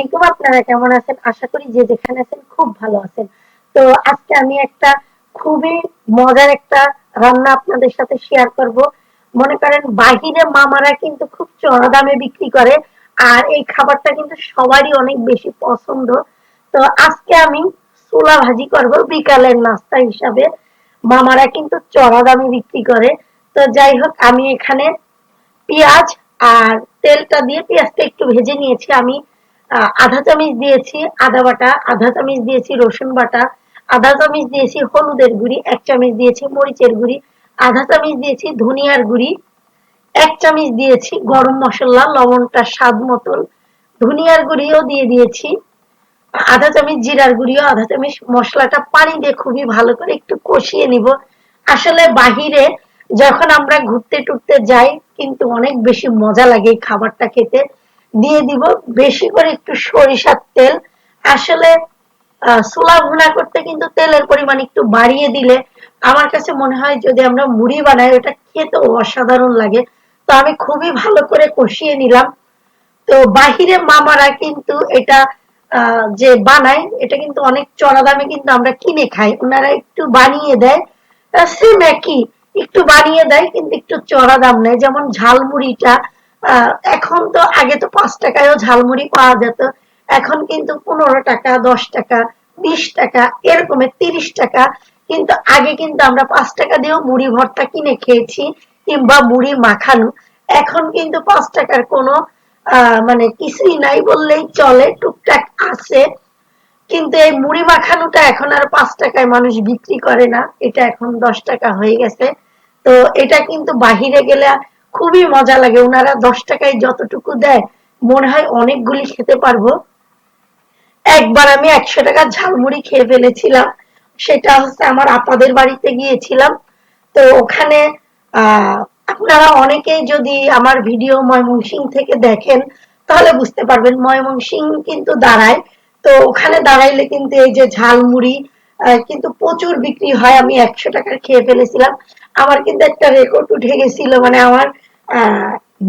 আলাইকুম, আপনারা কেমন আছেন? আশা করি যে যেখানে আছেন খুব ভালো আছেন। তো আজকে আমি একটা খুবই মজার একটা রান্না আপনাদের সাথে শেয়ার করব। মনে করেন, বাহিরে মামারা কিন্তু খুব চড়া দামে বিক্রি করে, আর এই খাবারটা কিন্তু সবারই অনেক বেশি পছন্দ। তো আজকে আমি ছোলা ভাজি করব বিকালের নাস্তা হিসাবে। মামারা কিন্তু চড়া দামে বিক্রি করে। তো যাই হোক, আমি এখানে পেঁয়াজ আর তেলটা দিয়ে পেঁয়াজটা একটু ভেজে নিয়েছি। আমি আধা চামচ দিয়েছি আদা বাটা, আধা চামচ দিয়েছি রসুন বাটা, আধা চামচ দিয়েছি হলুদের গুঁড়ি, এক চামচ দিয়েছি মরিচের গুঁড়ি, আধা চামচ দিয়েছি ধনিয়ার গুঁড়ি, এক চামচ দিয়েছি গরম মশলা, লবণটা স্বাদ মতন। ধনিয়ার গুঁড়িও দিয়ে দিয়েছি, আধা চামচ জিরার গুঁড়িও, আধা চামচ মশলাটা পানি দিয়ে খুবই ভালো করে একটু কষিয়ে নিব। আসলে বাহিরে যখন আমরা ঘুরতে টুরতে যাই, কিন্তু অনেক বেশি মজা লাগে এই খাবারটা খেতে। দিয়ে দিব। বেশি করে একটু সরিষার তেল। আসলে ছোলা ভুনা করতে কিন্তু তেলের পরিমাণ একটু বাড়িয়ে দিলে আমার কাছে মনে হয় যদি আমরা মুড়ি বানাই, ওটা খেতে অসাধারণ লাগে। তো আমি খুবই ভালো করে কষিয়ে নিলাম। তো বাহিরে মামারা কিন্তু এটা যে বানায়, এটা কিন্তু অনেক চড়া দামে কিন্তু আমরা কিনে খাই। ওনারা একটু বানিয়ে দেয়। সেম একই। একটু বানিয়ে দেয়, কিন্তু একটু চড়া দাম নেয়। যেমন ঝালমুড়িটা এখন তো আগে তো পাঁচ টাকায়ও ঝালমুড়ি পাওয়া যেত, এখন কিন্তু পনেরো টাকা, দশ টাকা, বিশ টাকা এরকমের তিরিশ টাকা, কিন্তু আগে কিন্তু আমরা পাঁচ টাকা দিয়েও মুড়ি ভর্তা কিনে খেয়েছি, কিংবা মুড়ি মাখানো, এখন কিন্তু পাঁচ টাকার কোনো মানে কিছুই নাই বললেই চলে, টুকটাক আছে, কিন্তু এই মুড়ি মাখানোটা এখন আর পাঁচ টাকায় মানুষ বিক্রি করে না, এটা এখন দশ টাকা হয়ে গেছে, তো এটা কিন্তু বাহিরে গেলে খুবই মজা লাগে। ওনারা দশ টাকায় যতটুকু দেয়, মনে হয় অনেকগুলি খেতে পারব। একবার আমি একশো টাকা ঝালমুড়ি খেয়ে ফেলেছিলাম। সেটা হচ্ছে আমার আপাদের বাড়িতে গিয়েছিলাম। তো ওখানে আপনারা অনেকেই যদি আমার ভিডিও ময়মনসিং থেকে দেখেন, তাহলে বুঝতে পারবেন ময়মনসিং কিন্তু দাঁড়ায়। তো ওখানে দাঁড়াইলে কিন্তু এই যে ঝালমুড়ি কিন্তু প্রচুর বিক্রি হয়। আমি একশো টাকার খেয়ে ফেলেছিলাম। আমার কিন্তু একটা রেকর্ড উঠে গেছিল মানে আমার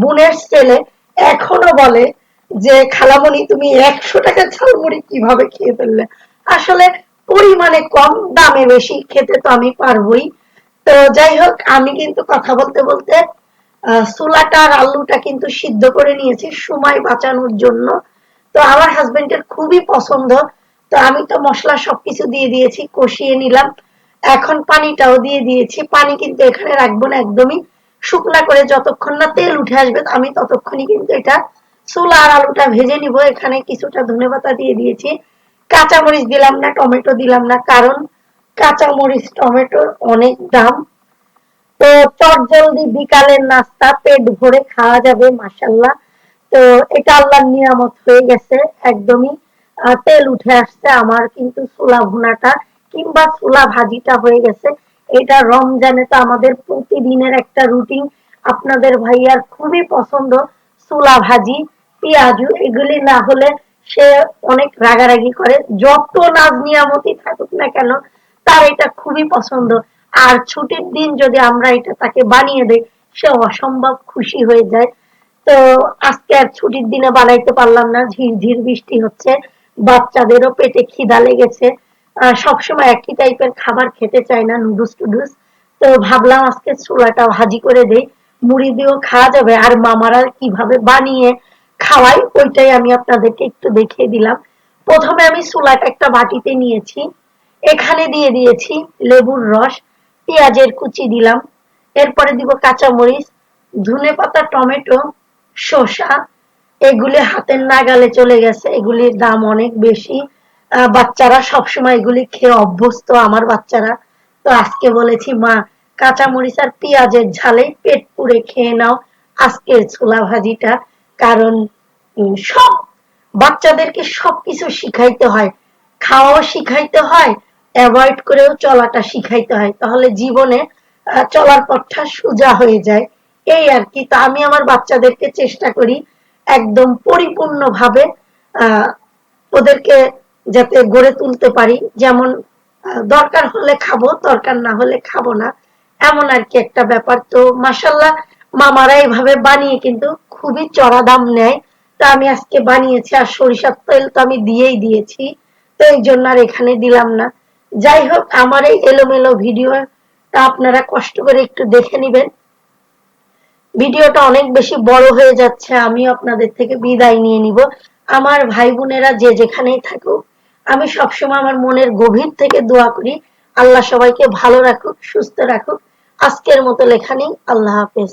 বোনের ছেলে এখনও বলে যে, খালামণি, তুমি একশো টাকা ঝালমুড়ি কীভাবে খেয়ে ফেললে? আসলে পরিমাণে কম, দামে বেশি খেতে তো আমি পারবই। তো যাই হোক, আমি কিন্তু কথা বলতে বলতে সুলাটা আর আলুটা কিন্তু সিদ্ধ করে নিয়েছি সময় বাঁচানোর জন্য। তো আমার হাজবেন্ডের খুবই পছন্দ। তো আমি তো মশলা সবকিছু দিয়ে দিয়েছি, কষিয়ে নিলাম। এখন পানিটাও দিয়ে দিয়েছি। পানি কিন্তু এখানে রাখব না একদমই। শুকনা করে যতক্ষণ না তেল উঠে আসবে, আমি ততক্ষণই কিন্তু এটা চুলা আর আলুটা ভেজে নিব। এখানে কিছুটা ধনে পাতা দিয়ে দিয়েছি। কাঁচা মরিচ দিলাম না, টমেটো দিলাম না, কারণ কাঁচা মরিচ টমেটোর অনেক দাম। তো চট জলদি বিকালের নাস্তা, পেট ভরে খাওয়া যাবে মাসাল্লাহ তো এটা আল্লাহর নিয়ামত হয়ে গেছে, একদমই। তেল উঠে আসছে, আমার কিন্তু চুলা ভুনাটা কিংবা চুলা ভাজিটা হয়ে গেছে। এটা রমজানে তো আমাদের প্রতিদিনের একটা রুটিন আপনাদের ভাইয়ার খুবই পছন্দ ছোলা ভাজি, পেঁয়াজু, এগুলি না হলে সে অনেক রাগারাগি করে। যত নাজ নিয়ামতি থাকুক না কেন, তার এটা খুবই পছন্দ। আর ছুটির দিন যদি আমরা এটা তাকে বানিয়ে দেই, সে অসম্ভব খুশি হয়ে যায়। তো আজকে আর ছুটির দিনে বানাইতে পারলাম না, ঝিরঝির বৃষ্টি হচ্ছে, বাচ্চাদেরও পেটে খিদা লেগেছে। সবসময় একই টাইপের খাবার খেতে চায় না নুডলস টুডলস। তো ভাবলাম আজকে ছোলাটা ভাজি করে দেই। মুড়ি দিয়েও খাওয়া যাবে। আর মামারা কীভাবে বানিয়ে খাওয়াই, ওইটাই আমি আপনাদেরকে একটু দেখিয়ে দিলাম। প্রথমে আমি ছোলাটা একটা বাটিতে নিয়েছি। এখানে দিয়ে দিয়েছি লেবুর রস, পেঁয়াজের কুচি দিলাম। এরপরে দিব কাঁচামরিচ ধনে পাতা টমেটো, শসা। এগুলি হাতের নাগালে চলে গেছে। এগুলির দাম অনেক বেশি। বাচ্চারা সবসময় এগুলি খেয়ে অভ্যস্ত, আমার বাচ্চারা। তো আজকে বলেছি, মা, কাঁচামরিচ আর পেঁয়াজের ঝালে পেট পুড়ে খেয়ে নাও আজকের ছোলা ভাজিটা। কারণ সব বাচ্চাদেরকে সবকিছু শিখাইতে হয়। খাওয়াও শিখাইতে হয়, অ্যাভয়েড করেও চলাটা শিখাইতে হয়। তাহলে জীবনে চলার পথটা সোজা হয়ে যায়। এই আর কি। তা আমি আমার বাচ্চাদেরকে চেষ্টা করি একদম পরিপূর্ণভাবে ওদেরকে যাতে গড়ে তুলতে পারি। যেমন দরকার হলে খাব, দরকার না হলে খাব না। এমন আর কি একটা ব্যাপার। তো মাসাল্লাহ মামারা এইভাবে বানিয়ে কিন্তু খুবই চড়া দাম নেয়। তো আমি আজকে বানিয়েছি আর সরিষার তেল তো আমি দিয়েই দিয়েছি। তো এই জন্য আর এখানে দিলাম না। যাই হোক, আমার এই এলোমেলো ভিডিওটা আপনারা কষ্ট করে একটু দেখে নেবেন। ভিডিওটা অনেক বেশি বড় হয়ে যাচ্ছে আমি আপনাদের থেকে বিদায় নিয়ে নিব। আমার ভাই বোনেরা যে যেখানেই থাকুক আমি সবসময় আমার মনের গভীর থেকে দোয়া করি, আল্লাহ সবাইকে ভালো রাখুক, সুস্থ রাখুক। আজকের মতো লেখা নেই, আল্লাহ হাফেজ।